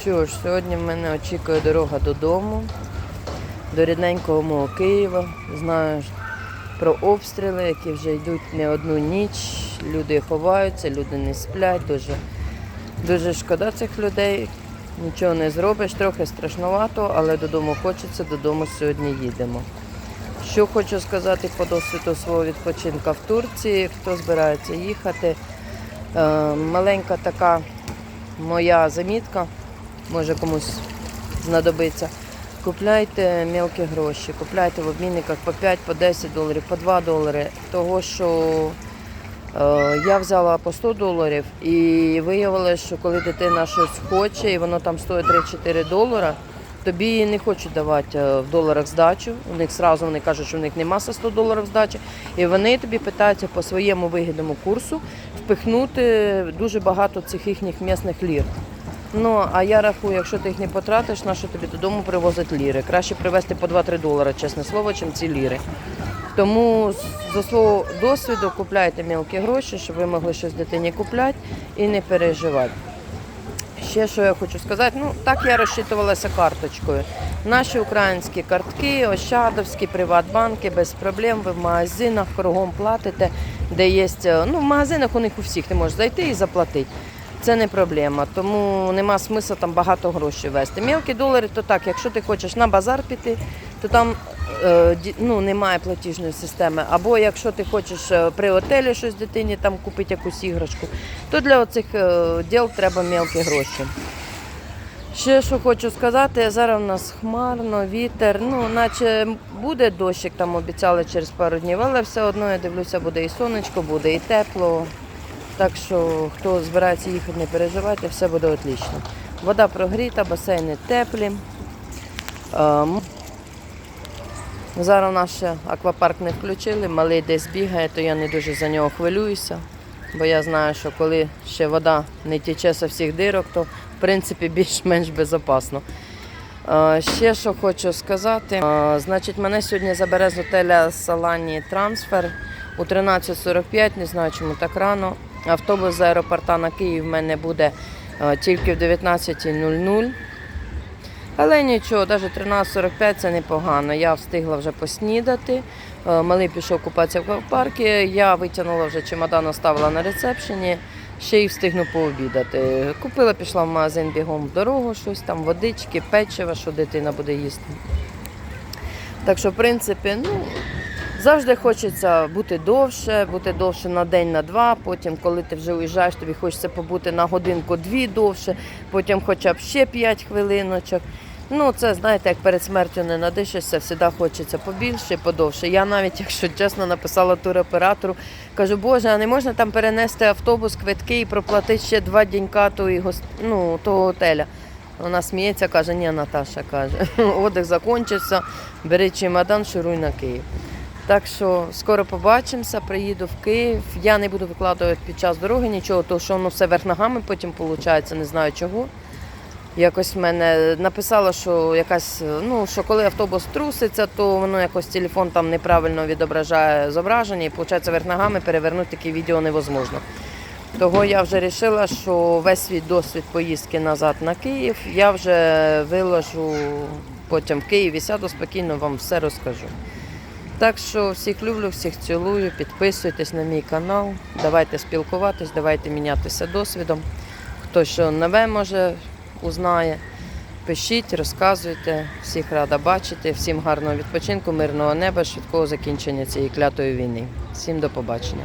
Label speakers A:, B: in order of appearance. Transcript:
A: Що ж, сьогодні мене очікує дорога додому, до рідненького мого Києва. Знаю про обстріли, які вже йдуть не одну ніч. Люди ховаються, люди не сплять. Дуже, дуже шкода цих людей. Нічого не зробиш, трохи страшнувато, але додому хочеться, додому сьогодні їдемо. Що хочу сказати по досвіду свого відпочинку в Турції, хто збирається їхати. Е, маленька така моя замітка, може комусь знадобиться. Купляйте мелкі гроші, купляйте в обмінниках по 5, по 10 доларів, по 2 долари. Того, що е, я взяла по 100 доларів і виявилося, що коли дитина щось хоче і воно там стоїть 3-4 долара, тобі не хочуть давати е, в доларах здачу. У них зразу вони кажуть, що в них нема 100 доларів здачі. І вони тобі питаються по своєму вигідному курсу впихнути дуже багато цих їхніх м'ясних лір. Ну, а я рахую, якщо ти їх не потратиш, на що тобі додому привозять ліри. Краще привезти по 2-3 долари, чесне слово, чим ці ліри. Тому за свого досвіду купляйте мілкі гроші, щоб ви могли щось дитині купляти і не переживати. Ще що я хочу сказати, ну так я розчитувалася карточкою. Наші українські картки, Ощадовські, Приватбанки без проблем. Ви в магазинах кругом платите, де є. Ну, в магазинах у них у всіх ти можеш зайти і заплатити. Це не проблема, тому нема смисла там багато грошей вести. Мілкі долари, то так, якщо ти хочеш на базар піти, то там е, ну, немає платіжної системи. Або якщо ти хочеш е, при отелі щось дитині там купити якусь іграшку, то для оцих е, діл треба мілкі гроші. Ще що хочу сказати, зараз у нас хмарно, вітер, ну наче буде дощик, там обіцяли через пару днів, але все одно я дивлюся, буде і сонечко, буде і тепло. Так що хто збирається їхати, не переживайте, все буде отлично. Вода прогріта, басейни теплі. Ем, Зараз наш ще аквапарк не включили, малий десь бігає, то я не дуже за нього хвилююся. Бо я знаю, що коли ще вода не тече з всіх дирок, то в принципі більш-менш безпечно. Е, Ще що хочу сказати, Е, значить, мене сьогодні забере з готеля Салані трансфер у 13.45, не знаю, чому так рано. Автобус з аеропорта на Київ в мене буде е, тільки в 19.00. Але нічого, навіть 13.45 це непогано. Я встигла вже поснідати. Е, Малий пішов купатися в парку. Я витягнула вже чемодан, оставила на рецепшені. Ще й встигну пообідати. Купила, пішла в магазин бігом в дорогу, щось там, водички, печиво, що дитина буде їсти. Так що, в принципі, ну, завжди хочеться бути довше, бути довше на день, на два. Потім, коли ти вже уїжджаєш, тобі хочеться побути на годинку-дві довше, потім хоча б ще 5 хвилиночок. Ну, це знаєте, як перед смертю не надишишся, завжди хочеться побільше, подовше. Я навіть, якщо чесно, написала туроператору, кажу, Боже, а не можна там перенести автобус, квитки і проплатити ще два дінька тої, гос- ну, того готеля. Вона сміється, каже, ні, Наташа каже, отдих закінчився, бери чемодан, шуруй на Київ. Так що скоро побачимося, приїду в Київ. Я не буду викладувати під час дороги нічого, тому що воно все верх ногами потім виходить, не знаю чого. Якось в мене написало, що якась, ну що коли автобус труситься, то воно якось телефон там неправильно відображає зображення, і виходить верх ногами перевернути таке відео невозможно. Того я вже вирішила, що весь свій досвід поїздки назад на Київ я вже виложу потім в Києві, сяду спокійно, вам все розкажу. Так що всіх люблю, всіх цілую, підписуйтесь на мій канал, давайте спілкуватись, давайте мінятися досвідом. Хто що нове може узнає, пишіть, розказуйте. Всіх рада бачити, всім гарного відпочинку, мирного неба, швидкого закінчення цієї клятої війни. Всім до побачення.